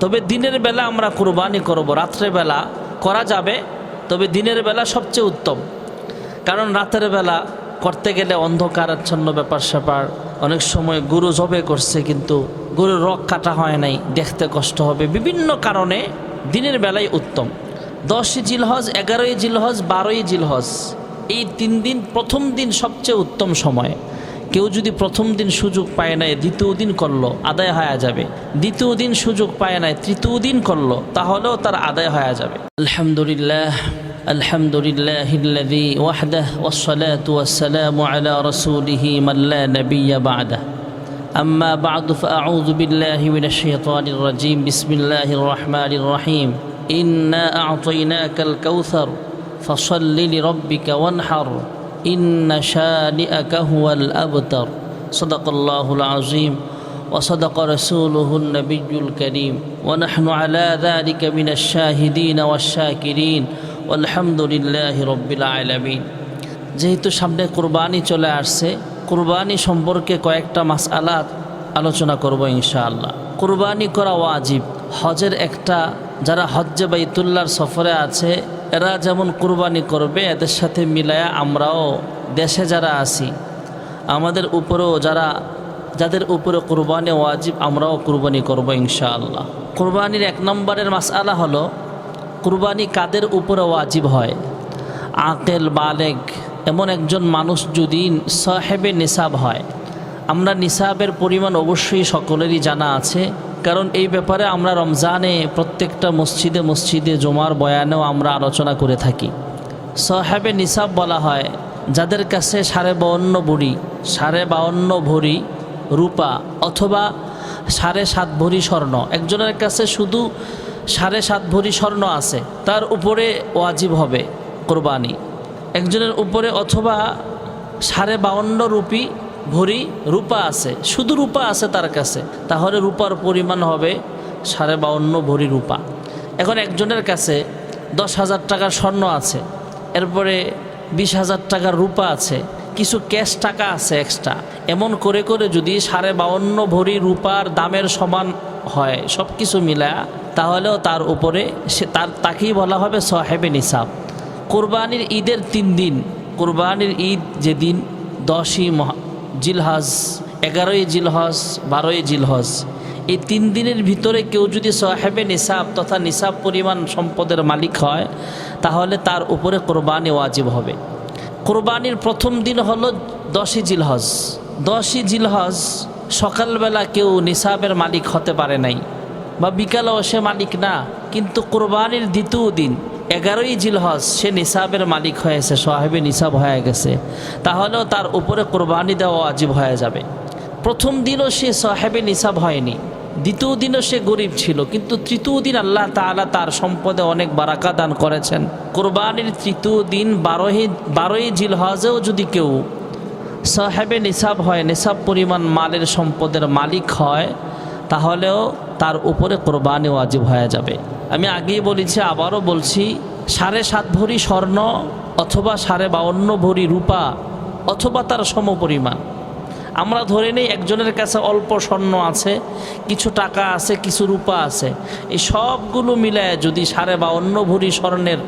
তবে দিনের বেলা আমরা কুরবানি করব রাত্রে বেলা করা যাবে, তবে দিনের বেলা সবচেয়ে উত্তম। কারণ রাতের বেলা করতে গেলে অন্ধকারাচ্ছন্ন ব্যাপার স্যাপার। অনেক সময় গরু জবে করছে, কিন্তু গরুর রক কাটা হয় নাই, দেখতে কষ্ট হবে। বিভিন্ন কারণে দিনের বেলায় উত্তম। দশই জিলহজ, এগারোই জিলহজ, বারোই জিলহজ, এই তিন দিন প্রথম দিন সবচেয়ে উত্তম সময়। কেউ যদি প্রথম দিন সুযোগ পায় নাই দ্বিতীয় দিন করলো আদায় হয়ে যাবে দ্বিতীয় দিন সুযোগ পায় নাই তৃতীয় দিন করলো তাহলেও তার আদায় হয়ে যাবে আলহামদুলিল্লাহ আলহামদুলিল্লাহ ওয়াহদাহ والصلاة والسلام على رسوله من لا نبي بعده أما بعد فأعوذ بالله من الشيطان الرجيم بسم الله الرحمن الرحيم إنا أعطيناك الكوثر فصل لربك وانحر إن شانئك هو الأبتر صدق الله العظيم وصدق رسوله النبي الكريم ونحن على ذلك من الشاهدين والشاكرين والحمد لله رب العالمين যেহেতু সামনে কুরবানি চলে আসছে কুরবানি সম্পর্কে কয়েকটা মাসআলাত আলোচনা করব ইনশাআল্লাহ কুরবানি করা ওয়াজিব হজের একটা যারা হজ্জে বাইতুল্লাহর সফরে আছে এরা যেমন কুরবানি করবে, এদের সাথে মিলায়া আমরাও দেশে যারা আছি, আমাদের উপরেও যারা, যাদের উপরে কুরবানি ওয়াজিব, আমরাও কুরবানি করব ইনশাআল্লাহ। কুরবানির এক নম্বরের মাসআলা হলো, কুরবানি কাদের উপরে ওয়াজিব হয়? আকেল বালেগ এমন একজন মানুষ যদি সাহেবে নিসাব হয়, আমরা নিসাবের পরিমাণ অবশ্যই সকলেরই জানা আছে কারণ এই ব্যাপারে আমরা রমজানে প্রত্যেকটা মসজিদে মসজিদে জমার বয়ানেও আমরা আলোচনা করে থাকি। সাহেবে নিসাব বলা হয়, যাদের কাছে সাড়ে বাউন্ন ভরি, সাড়ে বাউন্ন ভরি রূপা অথবা সাড়ে সাত ভরি স্বর্ণ, একজনের কাছে শুধু সাড়ে সাত ভরি স্বর্ণ আছে, তার উপরে ওয়াজিব হবে কোরবানি। একজনের উপরে অথবা সাড়ে বাউন্ন রুপি ভরি রূপা আছে, শুধু রূপা আছে তার কাছে, তাহলে রূপার পরিমাণ হবে সাড়ে বাউন্ন ভরি রূপা। এখন একজনের কাছে দশ হাজার টাকার স্বর্ণ আছে, এরপরে বিশ হাজার টাকার রূপা আছে, কিছু ক্যাশ টাকা আছে এক্সট্রা, এমন করে করে যদি সাড়ে বাউন্ন ভরি রূপার দামের সমান হয় সব কিছু মিলা তাহলেও তার উপরে সে তার, তাকেই বলা হবে সাহেবে নিসাব। কোরবানির ঈদের তিন দিন, কোরবানির ঈদ যেদিন দশই মহা জিলহজ, এগারোই জিলহজ, বারোই জিলহজ। এই তিন দিনের ভিতরে কেউ যদি সাহেবে নিসাব তথা নিসাব পরিমাণ সম্পদের মালিক হয়, তাহলে তার উপরে কোরবানি ওয়াজিব হবে। কোরবানির প্রথম দিন হলো দশই জিলহজ। দশই জিলহজ, সকালবেলা কেউ নিসাবের মালিক হতে পারে নাই, বা বিকালেও সে মালিক না, কিন্তু কোরবানির দ্বিতীয় দিন এগারোই জিলহজ সে নিসাবের মালিক হয়েছে, সাহেবে নিসাব হয়ে গেছে। তাহলেও তার উপরে কোরবানি দেওয়া আজীব হয়ে যাবে। প্রথম দিনও সে সাহেবে নিসাব হয়নি, দ্বিতীয় দিনও সে গরিব ছিল, কিন্তু তৃতীয় দিন আল্লাহ তাআলা তার সম্পদে অনেক বারাকা দান করেছেন। কোরবানির তৃতীয় দিন বারোই বারোই জিলহজেও যদি কেউ সাহেবে নিসাব হয়, নিসাব পরিমাণ মালের সম্পদের মালিক হয়, তাহলেও তার উপরে কোরবানি ওয়াজিব হয়ে যাবে। আমি আগেই বলেছি, আবারও বলছি, সাড়ে সাত ভরি স্বর্ণ অথবা সাড়ে বাউন্ন ভরি রূপা অথবা তার সমপরিমাণ। আমরা ধরে নেই একজনের কাছে অল্প স্বর্ণ আছে, কিছু টাকা আছে, কিছু রূপা আছে। এই সবগুলো মিলায় যদি সাড়ে বা অন্য ভরি স্বর্ণের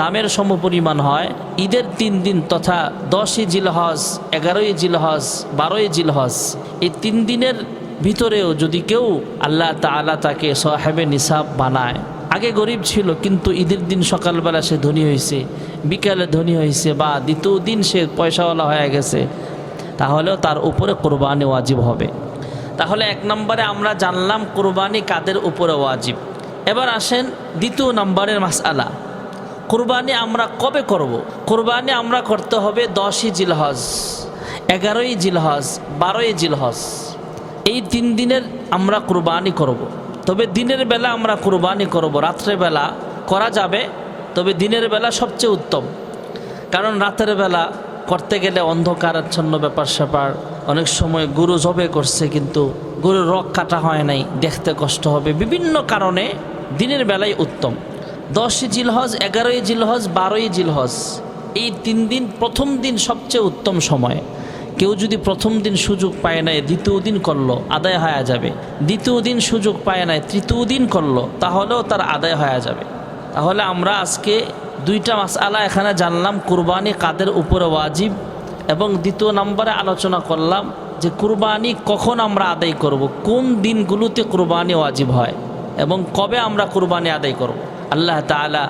দামের সমপরিমাণ হয়, ঈদের তিন দিন তথা দশই জিলহজ, এগারোই জিলহজ, বারোই জিলহজ, এই তিন দিনের ভিতরেও যদি কেউ আল্লাহ তালা তাকে সাহেবে নিসাব বানায় আগে গরিব ছিল, কিন্তু ঈদের দিন সকালবেলা সে ধনী হয়েছে বিকালে ধনী হয়েছে বা দ্বিতীয় দিন সে পয়সাওয়ালা হয়ে গেছে, তাহলেও তার উপরে কোরবানি ওয়াজিব হবে তাহলে এক নম্বরে আমরা জানলাম কোরবানি কাদের উপরে ওয়াজিব এবার আসেন দ্বিতীয় নম্বরের মাসআলা কোরবানি আমরা কবে করব। কোরবানি আমরা করতে হবে দশই জিলহজ, এগারোই জিলহজ, বারোই জিলহজ এই তিন দিনের আমরা কুরবানি করব। তবে দিনের বেলা আমরা কুরবানি করব, রাত্রের বেলা করা যাবে, তবে দিনের বেলা সবচেয়ে উত্তম। কারণ রাতের বেলা করতে গেলে অন্ধকারাচ্ছন্ন ব্যাপার স্যাপার। অনেক সময় গরু জবে করছে কিন্তু গরুর রক কাটা হয় নাই, দেখতে কষ্ট হবে। বিভিন্ন কারণে দিনের বেলায় উত্তম। দশই জিলহজ, এগারোই জিলহজ, বারোই জিলহজ, এই তিন দিন প্রথম দিন সবচেয়ে উত্তম সময়। কেউ যদি প্রথম দিন সুযোগ পায় নাই, দ্বিতীয় দিন করল, আদায় হয়ে যাবে। দ্বিতীয় দিন সুযোগ পায় নাই, তৃতীয় দিন করল, তাহলেও তার আদায় হয়ে যাবে। তাহলে আমরা আজকে দুইটা মাসআলা এখানে জানলাম, কুরবানি কাদের উপরে ওয়াজিব এবং দ্বিতীয় নম্বরে আলোচনা করলাম যে কুরবানি কখন আমরা আদায় করব, কোন দিনগুলোতে কুরবানি ওয়াজিব হয় এবং কবে আমরা কুরবানি আদায় করব। আল্লাহ তাআলা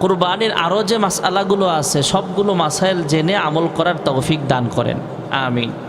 কুরবানির আরও যে মাসআলাগুলো আছে, সবগুলো মাসাইল জেনে আমল করার তৌফিক দান করেন। I mean.